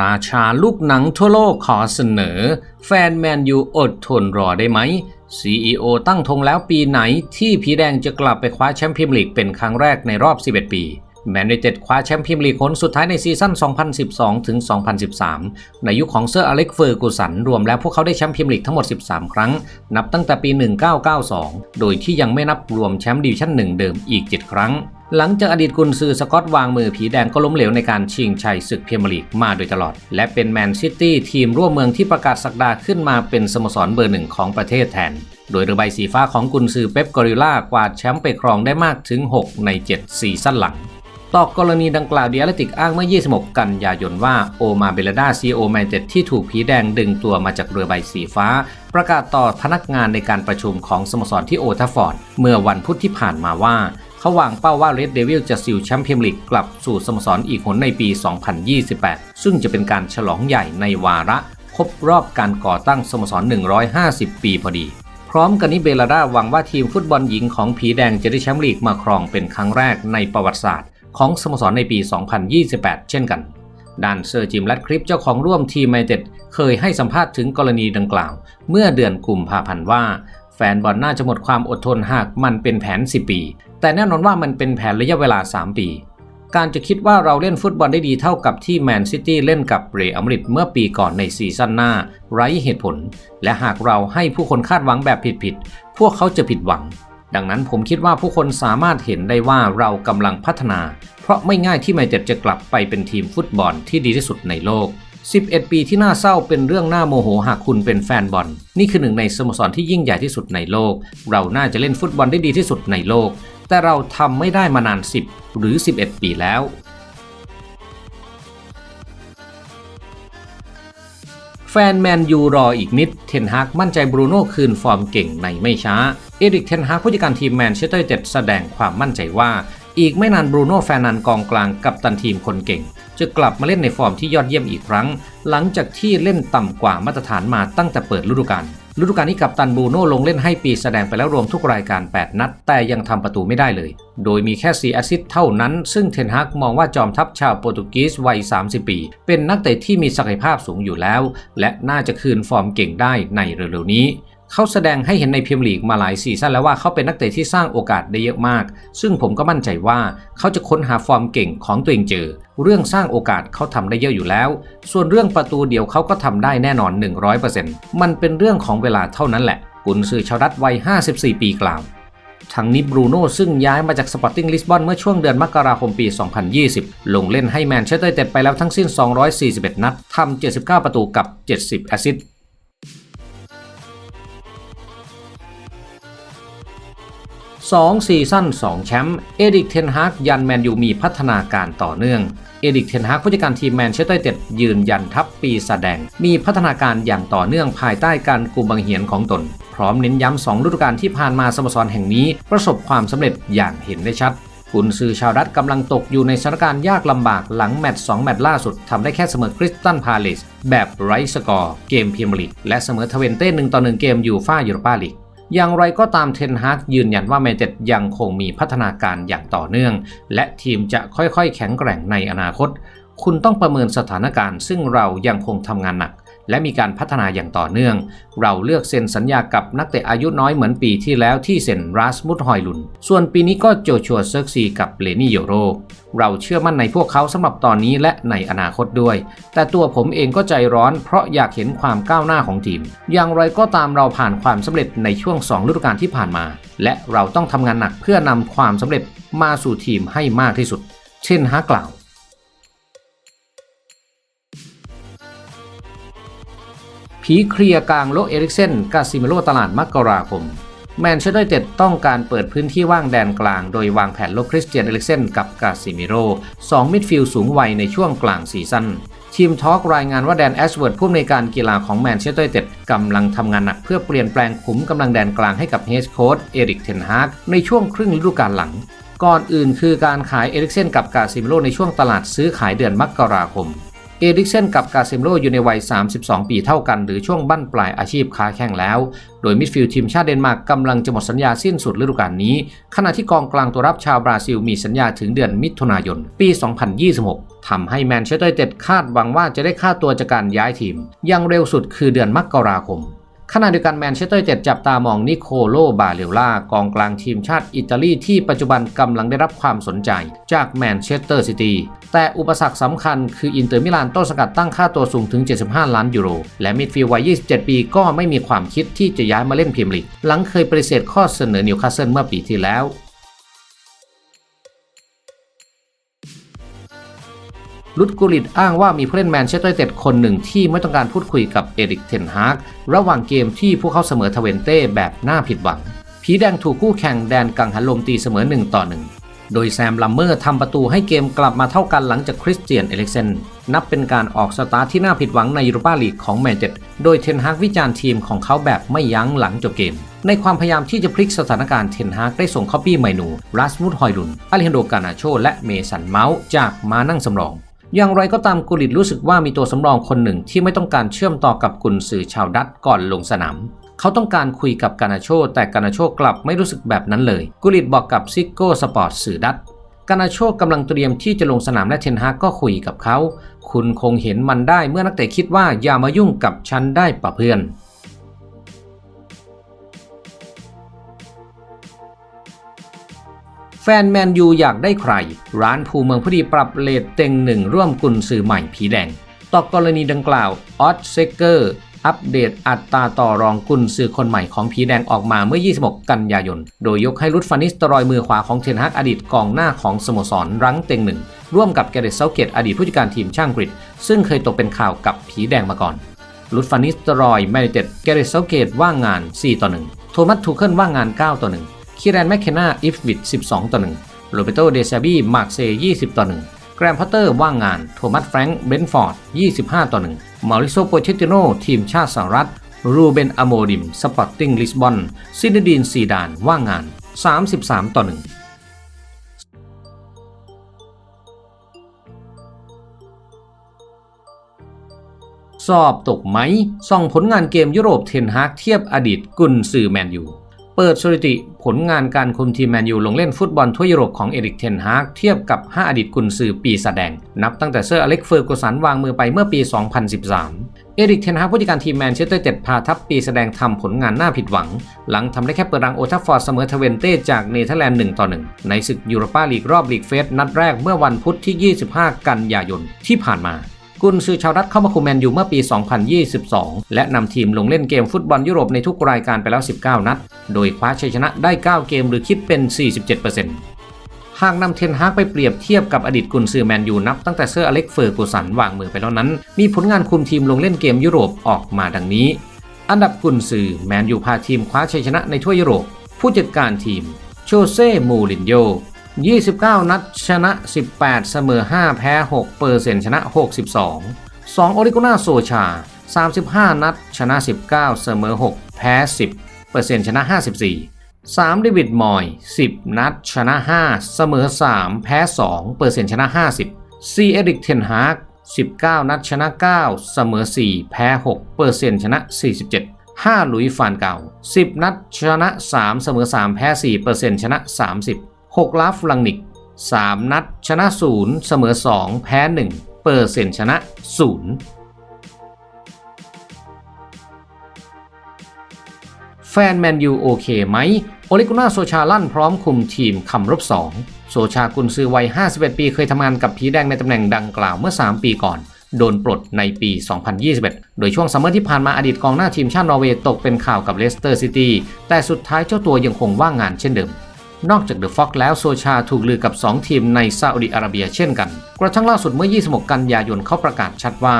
ราชาลูกหนังทั่วโลกขอเสนอ แฟนแมนยูอดทนรอได้ไหม CEO ตั้งธงแล้วปีไหนที่ผีแดงจะกลับไปคว้าแชมป์พรีเมียร์ลีกเป็นครั้งแรกในรอบ 11 ปี แมนยูเต็ดคว้าแชมป์พรีเมียร์ลีกคนสุดท้ายในซีซั่น 2012 ถึง 2013 ในยุคของเซอร์อเล็กเฟอร์กูสัน รวมแล้วพวกเขาได้แชมป์พรีเมียร์ลีกทั้งหมด 13 ครั้ง นับตั้งแต่ปี 1992 โดยที่ยังไม่นับรวมแชมป์ดิวิชั่น 1 เดิมอีก 7 ครั้ง หลังจากอดีตกุนซือสกอตวางมือผีแดงก็ล้มเหลวในการชิงชัยศึกพรีเมียร์ลีกมาโดยตลอด และเป็นแมนซิตี้ทีมร่วมเมืองที่ประกาศสักดาขึ้นมาเป็นสโมสรเบอร์หนึ่งของประเทศแทนโดยเรือใบสีฟ้าของกุนซือเป๊ปกอริลลากวาดแชมป์ไปครองได้มากถึง 6 ใน 7 ซีซั่นหลัง ต่อกรณีดังกล่าวเดียร์ติกอ้างเมื่อ 26 กันยายนว่าโอมาเบลดาซีโอแมนเต็ดที่ถูกผีแดงดึงตัวมาจากเรือใบสีฟ้า ประกาศต่อพนักงานในการประชุมของสโมสรที่โอทัฟฟอร์ด เมื่อวันพุธที่ผ่านมาว่า เขาวางเป้าว่าเรดเดวิลจะซิลแชมป์เปี้ยนลีกกลับสู่สโมสรอีกหนในปี 2028 ซึ่งจะเป็นการฉลองใหญ่ในวาระครบรอบการก่อตั้งสโมสร 150 ปีพอดี พร้อมกันนี้เบลาดาหวังว่าทีมฟุตบอลหญิงของผีแดงจะได้แชมป์ลีกมาครองเป็นครั้งแรกในประวัติศาสตร์ ของสโมสรในปี 2028 เช่นกัน ด้านเซอร์จิมลัดคลิปเจ้าของร่วมทีมไมเต็ดเคยให้สัมภาษณ์ถึงกรณีดังกล่าว เมื่อเดือนกุมภาพันธ์ว่า แฟนบอลน่าจะหมดความอดทนหากมันเป็นแผน 10 ปี แต่แน่นอนว่ามันเป็นแผนระยะเวลา 3 ปี การจะคิดว่าเราเล่นฟุตบอลได้ดีเท่ากับที่แมนซิตี้เล่นกับเรอัลมาดริดเมื่อปีก่อนในซีซั่นหน้า ไร้เหตุผล และหากเราให้ผู้คนคาดหวังแบบผิดๆพวกเขาจะผิดหวัง ดังนั้นผมคิดว่าผู้คนสามารถเห็นได้ว่าเรากำลังพัฒนา เพราะไม่ง่ายที่ไมเต็ดจะกลับไปเป็นทีมฟุตบอลที่ดีที่สุดในโลก 11 ปีที่น่าเศร้าเป็นเรื่องน่าโมโหหากคุณเป็นแฟนบอล นี่คือหนึ่งในสโมสรที่ยิ่งใหญ่ที่สุดในโลก เราน่าจะเล่นฟุตบอลได้ดีที่สุดในโลก แต่เราทำไม่ได้มานาน 10 หรือ 11 ปีแล้ว แฟนแมนยูรออีกนิด เทนฮากมั่นใจบรูโน่คืนฟอร์มเก่งในไม่ช้า เอริกเทนฮากผู้จัดการทีมแมนเชสเตอร์ยูไนเต็ดแสดงความมั่นใจว่า อีกไม่นานบรูโน่แฟนนันกองกลางกับตันทีมคนเก่ง จะกลับมาเล่นในฟอร์มที่ยอดเยี่ยมอีกครั้ง หลังจากที่เล่นต่ำกว่ามาตรฐานมาตั้งแต่เปิดฤดูกาล ฤดูกาลนี้กับตันบูโน่ลงเล่นให้ปีแสดงไปแล้วรวมทุกรายการ 8 นัด แต่ยังทำประตูไม่ได้เลย โดยมีแค่4แอสซิสต์เท่านั้น ซึ่งเทนฮากมองว่าจอมทัพชาวโปรตุเกสวัย 30 ปี เป็นนักเตะที่มีศักยภาพสูงอยู่แล้ว และน่าจะคืนฟอร์มเก่งได้ในเร็วๆนี้ เขาแสดงให้เห็นในพรีเมียร์ลีกมาหลายซีซั่นแล้วว่าเขาเป็นนักเตะที่สร้างโอกาสได้เยอะมาก ซึ่งผมก็มั่นใจว่าเขาจะค้นหาฟอร์มเก่งของตัวเองเจอ เรื่องสร้างโอกาสเขาทำได้เยอะอยู่แล้ว ส่วนเรื่องประตูเดียวเขาก็ทำได้แน่นอน 100%มันเป็นเรื่องของเวลาเท่านั้นแหละ กุนซือชาวรัฐวัย 54 ปีกล่าวทั้งนี้บรูโน่ซึ่งย้ายมาจากสปอร์ติ้งลิสบอนเมื่อช่วงเดือนมกราคมปี 2020 ลงเล่นให้แมนเชสเตอร์ไนเต็ดไปแล้วทั้งสิ้น 241 นัดทำ79 ประตูกับ 70 แอสซิสต์ 2 ซีซั่น 2 แชมป์ เอริกเทนฮากยันแมนยูมีพัฒนาการต่อเนื่อง เอริกเทนฮากผู้จัดการทีมแมนเชสเตอร์ยูไนเต็ดยืนยันทัพปีแสดง มีพัฒนาการอย่างต่อเนื่องภายใต้การกุมบังเหียนของตน พร้อมเน้นย้ำสองฤดูกาลที่ผ่านมาสโมสรแห่งนี้ ประสบความสำเร็จอย่างเห็นได้ชัดกุนซือชาวรัฐกำลังตกอยู่ในสถานการณ์ยากลำบากหลังแมตช์2แมตช์ล่าสุดทำได้แค่เสมอคริสตันพาเลสแบบไร้สกอร์เกมพรีเมียร์ลีกและเสมอทเวนเต้หนึ่งต่อหนึ่งเกมยูฟ่ายูโรปาลีก อย่างไรก็ตามเทนฮากยืนยันว่าแมนเชสเตอร์ยังคงมีพัฒนาการอย่างต่อเนื่อง และทีมจะค่อยๆ แข็งแกร่งในอนาคต คุณต้องประเมินสถานการณ์ ซึ่งเรายังคงทำงานหนัก และมีการพัฒนาอย่างต่อเนื่อง เราเลือกเซ็นสัญญากับนักเตะอายุน้อยเหมือนปีที่แล้วที่เซ็นราสมุดฮอยลุน ส่วนปีนี้ก็โจชัวเซิร์กซีกับเลนี่โยโร เราเชื่อมั่นในพวกเขาสำหรับตอนนี้และในอนาคตด้วย แต่ตัวผมเองก็ใจร้อนเพราะอยากเห็นความก้าวหน้าของทีม อย่างไรก็ตามเราผ่านความสำเร็จในช่วง 2 ฤดูกาลที่ผ่านมา และเราต้องทำงานหนักเพื่อนำความสำเร็จมาสู่ทีมให้มากที่สุด เช่นฮากล่าว ผีเคลียร์กลางโลกเอริกเซนกาซิเมโรตลาดมกราคม แมนเชสเตอร์ยูไนเต็ดต้องการเปิดพื้นที่ว่างแดนกลาง โดยวางแผนโลกคริสเตียนเอริกเซนกับกาซิเมโรสองมิดฟิลด์สูงวัยในช่วงกลางซีซั่นทีมทอล์กรายงานว่าแดนแอชเวิร์ดผู้อำนวยการกีฬาของแมนเชสเตอร์ยูไนเต็ดกำลังทำงานหนักเพื่อเปลี่ยนแปลงขุมกำลังแดนกลางให้กับเฮดโค้ชเอริกเทนฮากในช่วงครึ่งฤดูกาลหลัง ก่อนอื่นคือการขายเอริกเซนกับกาซิเมโรในช่วงตลาดซื้อขายเดือนมกราคม เอริกเซนกับกาเซมโรอยู่ในวัย 32 ปีเท่ากัน หรือช่วงบั้นปลายอาชีพค้าแข่งแล้ว โดยมิดฟิลด์ทีมชาติเดนมาร์กกำลังจะหมดสัญญาสิ้นสุดฤดูกาลนี้ ขณะที่กองกลางตัวรับชาวบราซิลมีสัญญาถึงเดือนมิถุนายน ปี 2026 ทำให้แมนเชสเตอร์เต็ดคาดหวังว่าจะได้ค่าตัวจากการย้ายทีมอยังเร็วสุดคือเดือนมกราคม ขณะเดียวกันแมนเชสเตอร์เต็ดจับตามองนิโคโลบาเลล่ากองกลางทีมชาติอิตาลีที่ปัจจุบันกำลังได้รับความสนใจจากแมนเชสเตอร์ซิตี้แต่อุปสรรคสำคัญคืออินเตอร์มิลานต้นสกัดตั้งค่าตัวสูงถึง 75 ล้านยูโร และมิดฟิลด์วัย 27 ปีก็ไม่มีความคิดที่จะย้ายมาเล่นพรีเมียร์ลีกหลังเคยปฏิเสธข้อเสนอนิวคาสเซิลเมื่อปีที่แล้ว ลุดกุลิตอ้างว่ามีผู้เล่นแมนเชสเตอร์ยูไนเต็ดคนหนึ่งที่ไม่ต้องการพูดคุยกับเอริกเทนฮากระหว่างเกมที่พวกเขาเสมอทเวนเต้แบบน่าผิดหวัง ผีแดงถูกคู่แข่งแดนกังหันลมตีเสมอ1ต่อ1โดยแซมลัมเมอร์ทำประตูให้เกมกลับมาเท่ากันหลังจากคริสเตียนเอลิกเซนนับเป็นการออกสตาร์ทที่น่าผิดหวังในยูโรปาลีกของแมนเชสเตอร์โดยเทนฮากวิจารณ์ทีมของเขาแบบไม่ยั้งหลังจบเกมในความพยายามที่จะพลิกสถานการณ์เทนฮากได้ส่งคอปปี้ไมนูรัสมุดฮอยลุนอเลฮันโดกานาโช และเมสันเมาส์จากมานั่งสำรอง อย่างไรก็ตามกุลิตรู้สึกว่ามีตัวสำรองคนหนึ่งที่ไม่ต้องการเชื่อมต่อกับกุนซือชาวดัตก่อนลงสนาม เขาต้องการคุยกับกานาโช แต่กานาโชกลับไม่รู้สึกแบบนั้นเลย กุลิตบอกกับซิโก้สปอร์ตสื่อดัตกานาโชกำลังเตรียมที่จะลงสนามและเทนฮากก็คุยกับเขา คุณคงเห็นมันได้เมื่อนักเตะคิดว่าอย่ามายุ่งกับฉันได้ปะเพื่อน แฟนแมนยูอยากได้ใคร ร้านภูเมืองพอดีปรับเลทเต็งหนึ่งร่วมกุนสื่อใหม่ผีแดงต่อกรณีดังกล่าวออสเซเกอร์อัปเดตอัตราต่อรองกุนสื่อคนใหม่ของผีแดงออกมาเมื่อ 26 กันยายน โดยยกให้รุดฟานิสตรอยมือขวาของเทนฮักอดีตกองหน้าของสโมสรรั้งเต็งหนึ่งร่วมกับแกเรตเซาเกตอดีตผู้จัดการทีมช่างกรีฑซึ่งเคยตกเป็นข่าวกับผีแดงมาก่อนลุดฟานิสตรอยแมนเต็ดแกเรตเซาเกตว่างงาน 4 ต่อ 1 โทมัสทูเคิลว่างงาน 9 ต่อ 1 คิแรนแมคเคนาอิฟวิด12 ต่อ 1 โรเบโตเดซาบีมาร์กเซ20 ต่อ 1 แกรมพอตเตอร์ว่างงาน โทมัสแฟรงค์เบนฟอร์ด 25 ต่อ 1 มาริโซโปเชติโนทีมชาติสหรัฐ รูเบนอโมดิม สปอร์ติ้งลิสบอนซินดีนซีดาน ว่างงาน 33 ต่อ 1สอบตกไหม ส่องผลงานเกมยุโรปเทนฮากเทียบอดีตกุนซือแมนยู เปิดสถิติผลงานการคุมทีมแมนยูลงเล่นฟุตบอลทั่วยุโรปของเอริกเทนฮากเทียบกับ 5 อดีตกุนซือปีแสดง นับตั้งแต่เซอร์อเล็กเฟอร์กูสันวางมือไปเมื่อปี 2013 เอริกเทนฮากผู้จัดการทีมแมนเชสเตอร์เต็ดพาทัพปีแสดงทำผลงานน่าผิดหวัง หลังทำได้แค่เปิดรังโอทัฟฟอร์ดเสมอเทเวนเต้จากเนเธอร์แลนด์1ต่อ1ในศึกยูโรปาลีกรอบลีกเฟสนัดแรกเมื่อวันพุธที่ 25 กันยายนที่ผ่านมา กุนซือชาวรัฐเข้ามาคุมแมนยูเมื่อปี 2022 และนำทีมลงเล่นเกมฟุตบอลยุโรปในทุกรายการไปแล้ว 19 นัด โดยคว้าชัยชนะได้ 9 เกมหรือคิดเป็น 47%หากนำเทนฮากไปเปรียบเทียบกับอดีตกุนซือแมนยูนับตั้งแต่เซอร์อเล็กเฟอร์กูสันวางมือไปแล้วนั้น มีผลงานคุมทีมลงเล่นเกมยุโรปออกมาดังนี้ อันดับกุนซือแมนยูพาทีมคว้าชัยชนะในทั่วยุโรป ผู้จัดการทีมโชเซ่ มูรินโญ่ 29 นัดชนะ 18 เสมอ 5 แพ้ 6 เปอร์เซ็นต์ชนะ 62 2 โอริโกนาโซชา 35 นัด ชนะ 19 เสมอ 6 แพ้ 10 เปอร์เซ็นต์ชนะ 54 3 เดวิดมอย 10 นัด ชนะ 5 เสมอ 3 แพ้ 2 เปอร์เซ็นต์ชนะ 50 4 เอริกเทนฮาก 19 นัด ชนะ 9 เสมอ 4 แพ้ 6 เปอร์เซ็นต์ชนะ 47 5 หลุยส์ฟานเก่า 10 นัด ชนะ 3 เสมอ 3 แพ้ 4 เปอร์เซ็นต์ชนะ 30 6ลาฟลังนิก 3 นัด ชนะ 0 เสมอ 2 แพ้ 1 เปอร์เซ็นต์ชนะ 0 แฟนแมนยูโอเคไหม โอลิกุน่าโซชาลั่นพร้อมคุมทีมคำรบ 2 โซชากุนซือวัย 51 ปีเคยทำงานกับผีแดงในตำแหน่งดังกล่าวเมื่อ 3 ปีก่อนโดนปลดในปี 2021 โดยช่วงซัมเมอร์ที่ผ่านมาอดีตกองหน้าทีมชาตินอร์เวย์ตกเป็นข่าวกับเลสเตอร์ซิตี้ แต่สุดท้ายเจ้าตัวยังคงว่างงานเช่นเดิม นอกจากเดอะฟ็อกแล้วโซชาถูกลือกับ 2 ทีมในซาอุดิอาระเบียเช่นกัน กระทั่งล่าสุดเมื่อ 26 กันยายนเขาประกาศชัดว่า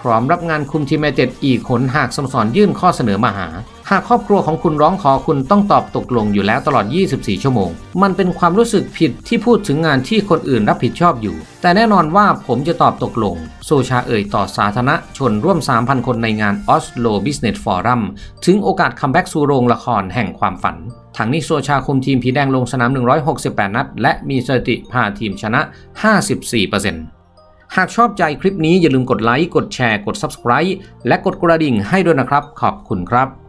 พร้อมรับงานคุมทีมแมเต็ดอีกคนหากสโมสรยื่นข้อเสนอมาหา หากครอบครัวของคุณร้องขอคุณต้องตอบตกลงอยู่แล้วตลอด 24 ชั่วโมง มันเป็นความรู้สึกผิดที่พูดถึงงานที่คนอื่นรับผิดชอบอยู่ แต่แน่นอนว่าผมจะตอบตกลง โซชาเอ่ยต่อสาธารณชนร่วม 3,000 คนในงาน Oslo Business Forum ถึงโอกาสคัมแบ็กสู่โรงละครแห่งความฝัน ทั้งนี้โซชาคุมทีมผีแดงลงสนาม 168 นัด และมีสถิติพาทีมชนะ 54%หากชอบใจคลิปนี้อย่าลืมกดไลค์ กดแชร์ กด Subscribe และกดกระดิ่งให้ด้วยนะครับ ขอบคุณครับ